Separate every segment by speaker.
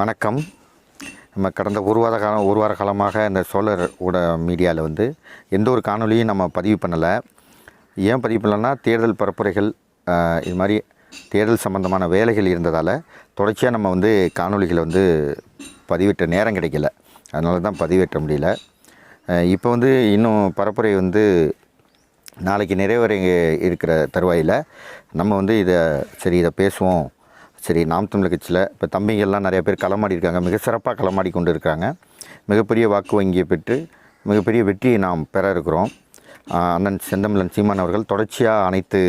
Speaker 1: வணக்கம். நம்ம கடந்த ஒரு வார காலம் ஒரு வார காலமாக இந்த சோழர் ஊட மீடியாவில் வந்து எந்த ஒரு காணொலியும் நம்ம பதிவு பண்ணலை. ஏன் பதிவு பண்ணலன்னா தேர்தல் பரப்புரைகள் இது மாதிரி தேர்தல் சம்பந்தமான வேலைகள் இருந்ததால் தொடர்ச்சியாக நம்ம வந்து காணொலிகளை வந்து பதிவிட்ட நேரம் கிடைக்கல. அதனால தான் பதிவேற்ற முடியல. இப்போ வந்து இன்னும் பரப்புரை வந்து நாளைக்கு நிறைவேற இருக்கிற தருவாயில் நம்ம வந்து இதை சரி இதை பேசுவோம். சரி நாம் தமிழ் கட்சியில் இப்போ தம்பிங்கள்லாம் நிறைய பேர் களமாடி இருக்காங்க மிக சிறப்பாக களமாடி கொண்டு இருக்காங்க மிகப்பெரிய வாக்கு வங்கியை பெற்று மிகப்பெரிய வெற்றியை நாம் பெற இருக்கிறோம். அண்ணன் செந்தமிழன் சீமான் அவர்கள் தொடர்ச்சியாக அனைத்து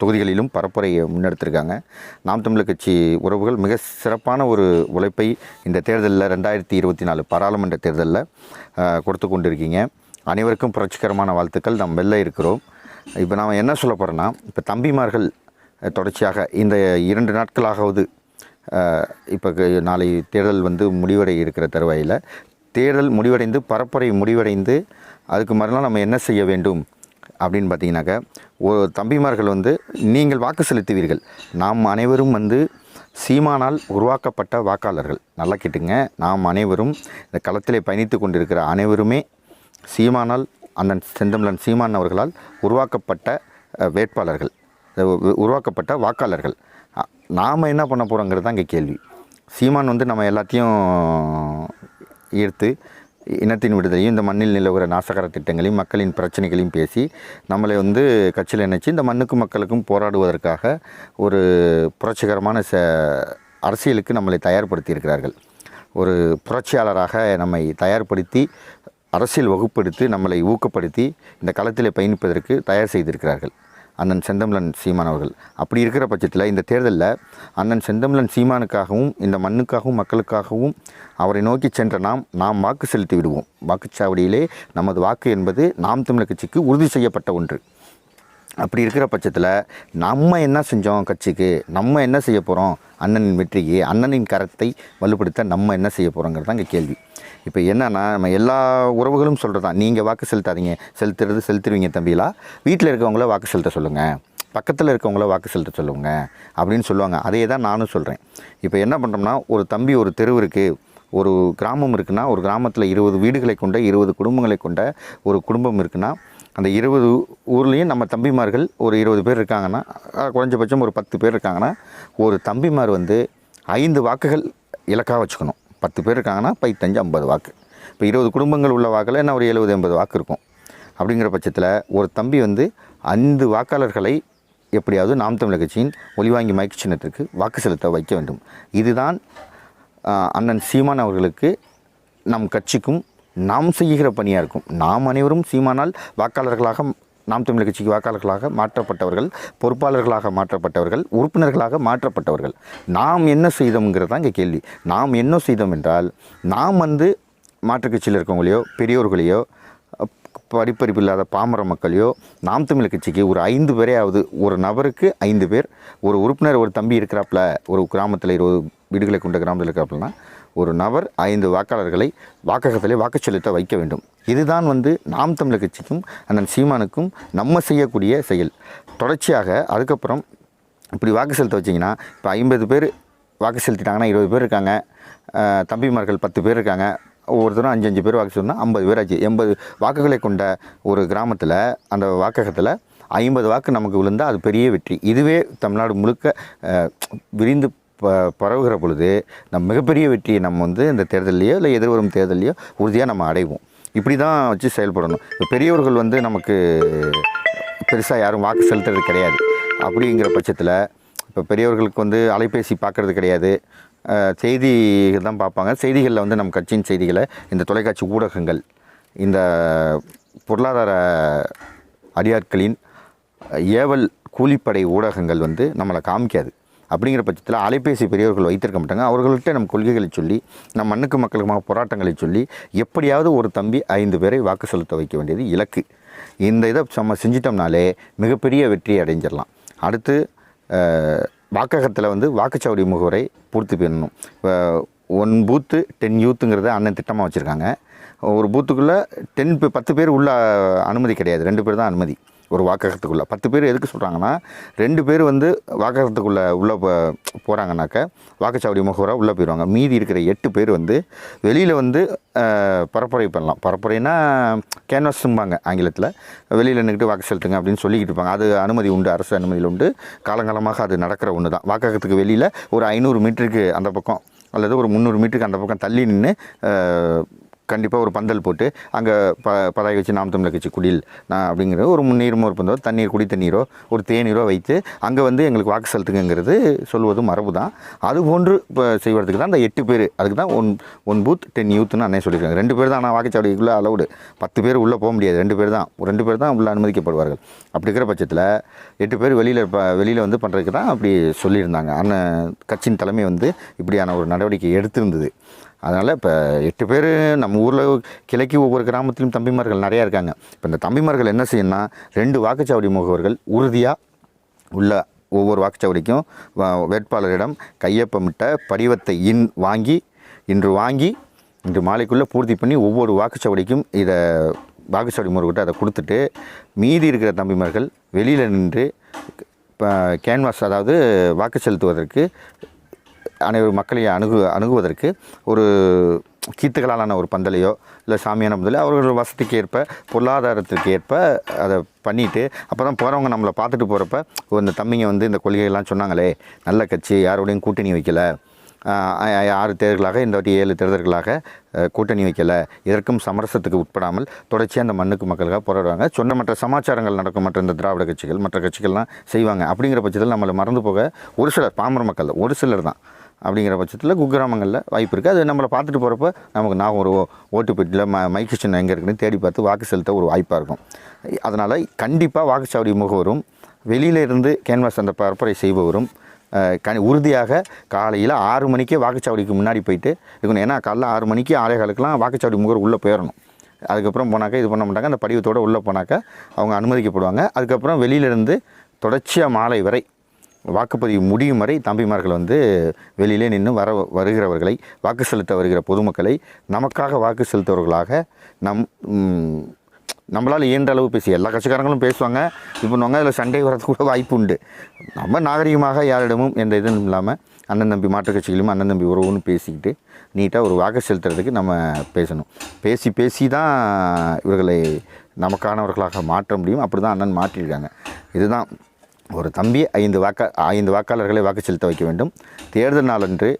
Speaker 1: தொகுதிகளிலும் பரப்புரையை முன்னெடுத்திருக்காங்க. நாம் தமிழர் கட்சி உறவுகள் மிக சிறப்பான ஒரு உழைப்பை இந்த தேர்தலில் ரெண்டாயிரத்தி இருபத்தி நாலு பாராளுமன்ற தேர்தலில் கொடுத்து கொண்டிருக்கீங்க அனைவருக்கும் புரட்சிகரமான வாழ்த்துக்கள். நாம் வெளில இருக்கிறோம். இப்போ நாம் என்ன சொல்ல போகிறோன்னா இப்போ தம்பிமார்கள் தொடர்ச்சியாக இந்த இரண்டு நாட்களாகவது இப்போ நாளை தேர்தல் வந்து முடிவடை இருக்கிற தருவாயில். தேர்தல் முடிவடைந்து பரப்புரை முடிவடைந்து அதுக்கு மறுநாள் நம்ம என்ன செய்ய வேண்டும் அப்படின்னு பார்த்தீங்கன்னாக்கா ஒரு தம்பிமார்கள் வந்து நீங்கள் வாக்கு செலுத்துவீர்கள். நாம் அனைவரும் வந்து சீமானால் உருவாக்கப்பட்ட வாக்காளர்கள். நல்லா கேட்டுங்க. நாம் அனைவரும் இந்த களத்தில் பயணித்து கொண்டிருக்கிற அனைவருமே சீமானால் அண்ணன் செந்தமிழன் சீமான் அவர்களால் உருவாக்கப்பட்ட வேட்பாளர்கள். உருவாக்கப்பட்ட வாக்காளர்கள். நாம் என்ன பண்ண போகிறோங்கிறது தான் இங்கே கேள்வி. சீமான் வந்து நம்ம எல்லாத்தையும் ஈர்த்து இனத்தின் விடுதலையும் இந்த மண்ணில் நிலவுகிற நாசகர திட்டங்களையும் மக்களின் பிரச்சனைகளையும் பேசி நம்மளை வந்து கட்சியில் இணைச்சி இந்த மண்ணுக்கும் மக்களுக்கும் போராடுவதற்காக ஒரு புரட்சிகரமான ச அரசியலுக்கு நம்மளை தயார்படுத்தி இருக்கிறார்கள். ஒரு புரட்சியாளராக நம்மை தயார்படுத்தி அரசியல் வகுப்படுத்தி நம்மளை ஊக்கப்படுத்தி இந்த களத்தில் பயணிப்பதற்கு தயார் செய்திருக்கிறார்கள். அண்ணன் செந்தமிழன் சீமான் அவர்கள். அப்படி இருக்கிற பட்சத்தில் இந்த தேர்தலில் அண்ணன் செந்தமிழன் சீமானுக்காகவும் இந்த மண்ணுக்காகவும் மக்களுக்காகவும் அவரை நோக்கி சென்ற நாம் நாம் வாக்கு செலுத்தி விடுவோம். வாக்குச்சாவடியிலே நமது வாக்கு என்பது நாம் தமிழர் கட்சிக்கு உறுதி செய்யப்பட்ட ஒன்று. அப்படி இருக்கிற பட்சத்தில் நம்ம என்ன செஞ்சோம் கட்சிக்கு? நம்ம என்ன செய்ய போகிறோம் அண்ணனின் வெற்றிக்கு அண்ணனின் கரத்தை வலுப்படுத்த நம்ம என்ன செய்ய போகிறோங்கிறது தான் இங்கே கேள்வி. இப்போ என்னன்னா நம்ம எல்லா உறவுகளும் சொல்கிறது தான் நீங்கள் வாக்கு செலுத்தாதீங்க. செலுத்துறது செலுத்துவீங்க தம்பிலா வீட்டில் இருக்கவங்கள வாக்கு செலுத்த சொல்லுங்கள் பக்கத்தில் இருக்கவங்கள வாக்கு செலுத்த சொல்லுங்க. அப்படின்னு சொல்லுவாங்க. அதே தான் நானும் சொல்கிறேன் இப்போ என்ன பண்ணுறோம்னா ஒரு தம்பி ஒரு தெருவு இருக்குது ஒரு கிராமம் இருக்குன்னா ஒரு கிராமத்தில் இருபது வீடுகளை கொண்ட இருபது குடும்பங்களை கொண்ட ஒரு குடும்பம் இருக்குன்னா அந்த இருபது ஊர்லேயும் நம்ம தம்பிமார்கள் ஒரு இருபது பேர் இருக்காங்கன்னா குறைஞ்சபட்சம் ஒரு பத்து பேர் இருக்காங்கன்னா ஒரு தம்பிமார் வந்து ஐந்து வாக்குகள் இலக்காக வச்சுக்கணும். பத்து பேர் இருக்காங்கன்னா பைத்தஞ்சு ஐம்பது வாக்கு. இப்போ இருபது குடும்பங்கள் உள்ள வாக்கில் என்ன ஒரு எழுபது எண்பது வாக்கு இருக்கும். அப்படிங்கிற பட்சத்தில் ஒரு தம்பி வந்து ஐந்து வாக்காளர்களை எப்படியாவது நாம் தமிழர் கட்சியின் ஒளிவாங்கி மைக்கு சின்னத்திற்கு வாக்கு செலுத்த வைக்க வேண்டும். இதுதான் அண்ணன் சீமான் அவர்களுக்கு நம் கட்சிக்கும் நாம் செய்கிற பணியாக இருக்கும். நாம் அனைவரும் சீமானால் வாக்காளர்களாக நாம் தமிழ் கட்சிக்கு வாக்காளர்களாக மாற்றப்பட்டவர்கள் பொறுப்பாளர்களாக மாற்றப்பட்டவர்கள் உறுப்பினர்களாக மாற்றப்பட்டவர்கள். நாம் என்ன செய்தோம்ங்கிறது தான் இங்கே கேள்வி. நாம் என்ன செய்தோம் என்றால் நாம் வந்து மாற்றுக் கட்சியில் இருக்கவங்களையோ பெரியோர்களையோ படிப்பறிப்பு இல்லாத பாமர மக்களையோ நாம் தமிழ் கட்சிக்கு ஒரு ஐந்து பேரையாவது ஒரு நபருக்கு ஐந்து பேர் ஒரு உறுப்பினர் ஒரு தம்பி இருக்கிறாப்புல ஒரு கிராமத்தில் இருபது வீடுகளை கொண்ட கிராமத்தில் இருக்கிறாப்புலனா ஒரு நபர் ஐந்து வாக்காளர்களை வாக்ககத்திலே வாக்கு செலுத்த வைக்க வேண்டும். இதுதான் வந்து நாம் தமிழர் கட்சிக்கும் அண்ணன் சீமானுக்கும் நம்ம செய்யக்கூடிய செயல். தொடர்ச்சியாக அதுக்கப்புறம் இப்படி வாக்கு செலுத்த வச்சிங்கன்னா இப்போ ஐம்பது பேர் வாக்கு செலுத்திட்டாங்கன்னா இருபது பேர் இருக்காங்க. தம்பிமார்கள் பத்து பேர் இருக்காங்க. ஒவ்வொருத்தரும் அஞ்சு அஞ்சு பேர் வாக்கு சொன்னால் ஐம்பது பேர் ஆச்சு. எண்பது வாக்குகளை கொண்ட ஒரு கிராமத்தில் அந்த வாக்ககத்தில் ஐம்பது வாக்கு நமக்கு விழுந்தால் அது பெரிய வெற்றி. இதுவே தமிழ்நாடு முழுக்க விரிந்து ப பரவுகிற பொழுது நம்ம மிகப்பெரிய வெற்றியை நம்ம வந்து இந்த தேர்தலையோ இல்லை எதிர்வரும் தேர்தலையோ உறுதியாக நம்ம அடைவோம். இப்படி தான் வச்சு செயல்படணும். இப்போ பெரியவர்கள் வந்து நமக்கு பெருசாக யாரும் வாக்கு செலுத்துறது கிடையாது. அப்படிங்கிற பட்சத்தில் இப்போ பெரியவர்களுக்கு வந்து அலைபேசி பார்க்குறது கிடையாது. அஹ், செய்திகள் தான் பார்ப்பாங்க. செய்திகளில் வந்து நம்ம கட்சியின் செய்திகளை இந்த தொலைக்காட்சி ஊடகங்கள் இந்த பொருளாதார அடியாட்களின் ஏவல் கூலிப்படை ஊடகங்கள் வந்து நம்மளை காமிக்காது. அப்படிங்கிற பட்சத்தில் அலைபேசி பெரியவர்கள் வைத்திருக்க மாட்டாங்க. அவர்கள்ட்ட நம் கொள்கைகளை சொல்லி நம் மண்ணுக்கு மக்களுக்குமாக போராட்டங்களை சொல்லி எப்படியாவது ஒரு தம்பி ஐந்து பேரை வாக்கு செலுத்த வைக்க வேண்டியது இலக்கு. இந்த இதை நம்ம செஞ்சிட்டோம்னாலே மிகப்பெரிய வெற்றியை அடைஞ்சிடலாம். அடுத்து வாக்ககத்தில் வந்து வாக்குச்சாவடி முகவரை பூர்த்தி பண்ணணும். ஒன் பூத்து டென் யூத்துங்கிறத அண்ணன் திட்டமாக வச்சுருக்காங்க. ஒரு பூத்துக்குள்ளே டென் பத்து பேர் உள்ள அனுமதி கிடையாது. ரெண்டு பேர் தான் அனுமதி. ஒரு வாக்ககத்துக்குள்ளே. பத்து பேர் எதுக்கு சொல்கிறாங்கன்னா ரெண்டு பேர் வந்து வாக்ககத்துக்குள்ளே உள்ளே போ போகிறாங்கனாக்க வாக்குச்சாவடி முகவராக உள்ளே போயிடுவாங்க மீதி இருக்கிற எட்டு பேர் வந்து வெளியில் வந்து பரப்புரை பண்ணலாம். பரப்புரைனா கேன்வாஸும்பாங்க ஆங்கிலத்தில். வெளியில் நின்றுட்டு வாக்கு செலுத்துங்க அப்படின்னு சொல்லிக்கிட்டு இருப்பாங்க. அது அனுமதி உண்டு அரசு அனுமதியில் உண்டு. காலங்காலமாக அது நடக்கிற ஒன்று தான் வாக்ககத்துக்கு வெளியில் ஒரு ஐநூறு மீட்டருக்கு அந்த பக்கம் அல்லது ஒரு முந்நூறு மீட்டருக்கு அந்த பக்கம் தள்ளி நின்று கண்டிப்பாக ஒரு பந்தல் போட்டு அங்கே ப பதாகி வச்சு நாம் தமிழக கட்சி குடில் நான் அப்படிங்கிற ஒரு முன்னீரமோ ஒரு பந்தோ தண்ணீர் குடி தண்ணீரோ ஒரு தேநீரோ வைத்து அங்கே வந்து எங்களுக்கு வாக்கு செலுத்துங்கிறது சொல்வதும் மரபு தான் அதுபோன்று இப்போ செய்வதற்கு தான் அந்த எட்டு பேர் அதுக்கு தான் ஒன் ஒன் பூத் டென் யூத்னு அண்ணே சொல்லியிருக்காங்க. ரெண்டு பேர் தான் ஆனால் வாக்குச்சாவடிக்குள்ளே அலவுடு பத்து பேர் உள்ளே போக முடியாது. ரெண்டு பேர் தான். ஒரு ரெண்டு பேர் தான் உள்ளே அனுமதிக்கப்படுவார்கள். அப்படி இருக்கிற பட்சத்தில் எட்டு பேர் வெளியில் வெளியில் வந்து பண்ணுறதுக்கு தான் அப்படி சொல்லியிருந்தாங்க. அண்ணன் கட்சியின் தலைமை வந்து இப்படியான ஒரு நடவடிக்கை எடுத்திருந்தது. அதனால் இப்போ எட்டு பேர் நம்ம ஊரில் கிழக்கு ஒவ்வொரு கிராமத்திலும் தம்பிமார்கள் நிறையா இருக்காங்க. இப்போ இந்த தம்பிமார்கள் என்ன செய்யணும்னா ரெண்டு வாக்குச்சாவடி முகவர்கள் உறுதியாக உள்ள ஒவ்வொரு வாக்குச்சாவடிக்கும் வ- வேட்பாளரிடம் கையொப்பமிட்ட படிவத்தை இன் வாங்கி இன்று வாங்கி இன்று மாலைக்குள்ளே பூர்த்தி பண்ணி ஒவ்வொரு வாக்குச்சாவடிக்கும் இதை வாக்குச்சாவடி முறைகிட்ட அதை கொடுத்துட்டு மீதி இருக்கிற தம்பிமார்கள் வெளியில் நின்று இப்போ கேன்வாஸ் அதாவது வாக்கு செலுத்துவதற்கு அனைவரும் மக்களை அணுகு அணுகுவதற்கு ஒரு கீத்துகளாலான ஒரு பந்தலையோ இல்லை சாமியான பந்தலையோ அவர்கள் வசதிக்கு ஏற்ப பொருளாதாரத்திற்கு ஏற்ப அதை பண்ணிவிட்டு அப்போ தான் போகிறவங்க நம்மளை பார்த்துட்டு போகிறப்ப இந்த தம்பிங்க வந்து இந்த கொள்கைகள்லாம் சொன்னாங்களே நல்ல கட்சி யாரோடையும் கூட்டணி வைக்கலை. ஆறு தேர்தல்களாக இந்த வாட்டி ஏழு தேர்தல்களாக கூட்டணி வைக்கலை. இதற்கும் சமரசத்துக்கு உட்படாமல் தொடர்ச்சியாக அந்த மண்ணுக்கு மக்களுக்காக போராடுவாங்க. சொன்ன மற்ற சமாச்சாரங்கள் நடக்கும் மற்ற இந்த திராவிட கட்சிகள் மற்ற கட்சிகள்லாம் செய்வாங்க. அப்படிங்கிற பட்சத்தில் நம்மளை மறந்து போக ஒரு சிலர் பாமர மக்கள் ஒரு சிலர் தான். அப்படிங்கிற பட்சத்தில் குக்கிராமங்களில் வாய்ப்பு இருக்குது அது நம்மளை பார்த்துட்டு போகிறப்ப நமக்கு நான் ஒரு ஓ- ஓட்டு பெட்டியில் ம மைக்கு எங்கே இருக்குன்னு தேடி பார்த்து வாக்கு செலுத்த ஒரு வாய்ப்பாக இருக்கும். அதனால் கண்டிப்பாக வாக்குச்சாவடி முகவரும் வெளியில இருந்து கேன்வாஸ் அந்த பரப்புரை செய்பவரும் அஹ், கனி உறுதியாக காலையில் ஆறு மணிக்கே வாக்குச்சாவடிக்கு முன்னாடி போயிட்டு இருக்கணும். ஏன்னா காலைல ஆறு மணிக்கு ஆறே காலுக்கெல்லாம் வாக்குச்சாவடி முகவர் உள்ளே போயிடணும் அதுக்கப்புறம் போனாக்கா இது பண்ண மாட்டாங்க. அந்த படிவத்தோடு உள்ளே போனாக்கா அவங்க அனுமதிக்கப்படுவாங்க. அதுக்கப்புறம் வெளியிலேருந்து தொடர்ச்சியாக மாலை வரை வாக்குப்பதிவு முடியும் வரை தம்பிமார்கள் வந்து வெளியிலே நின்று வர வருகிறவர்களை வாக்கு செலுத்த வருகிற பொதுமக்களை நமக்காக வாக்கு செலுத்தவர்களாக நம் நம்மளால் இயன்ற அளவு பேசி எல்லா கட்சிக்காரங்களும் பேசுவாங்க. இது பண்ணுவாங்க அதில் சண்டை வரதுக்கு கூட வாய்ப்பு உண்டு. நம்ம நாகரிகமாக யாரிடமும் எந்த இதுவும் இல்லாமல் அண்ணன் தம்பி மாற்றுக் கட்சிகளையும் அண்ணன் தம்பி உறவுன்னு பேசிக்கிட்டு நீட்டாக ஒரு வாக்கு செலுத்துறதுக்கு நம்ம பேசணும். பேசி பேசி தான் இவர்களை நமக்கானவர்களாக மாற்ற முடியும். அப்படி தான் அண்ணன் மாற்றியிருக்காங்க இதுதான் ஒரு தம்பி ஐந்து வாக்க ஐந்து வாக்காளர்களை வாக்கு செலுத்த வைக்க வேண்டும். தேர்தல் நாளன்று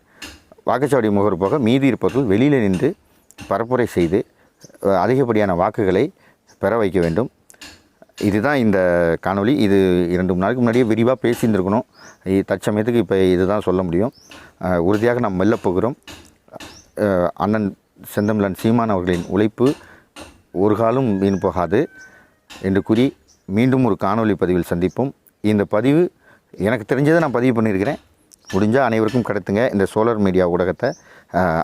Speaker 1: வாக்குச்சாவடி முகர் போக மீதி இருப்பவர்கள் வெளியில் நின்று பரப்புரை செய்து அதிகப்படியான வாக்குகளை பெற வைக்க வேண்டும். இதுதான் இந்த காணொளி. இது இரண்டு மூணு நாளுக்கு முன்னாடியே விரிவாக பேசியிருந்துருக்கணும். தற்சமயத்துக்கு இப்போ இதுதான் சொல்ல முடியும். உறுதியாக நாம் மெல்ல போகிறோம். அண்ணன் செந்தமிழன் சீமான் அவர்களின் உழைப்பு ஒரு காலம் வீண் போகாது என்று கூறி மீண்டும் ஒரு காணொளி பதிவில் சந்திப்போம். இந்த பதிவு எனக்கு தெரிஞ்சதை நான் பதிவு பண்ணியிருக்கிறேன். முடிஞ்சால் அனைவருக்கும் கடத்துங்க. இந்த சோலார் மீடியா ஊடகத்தை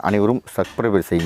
Speaker 1: அனைவரும் சப்ஸ்கிரைபர் செய்யுங்க.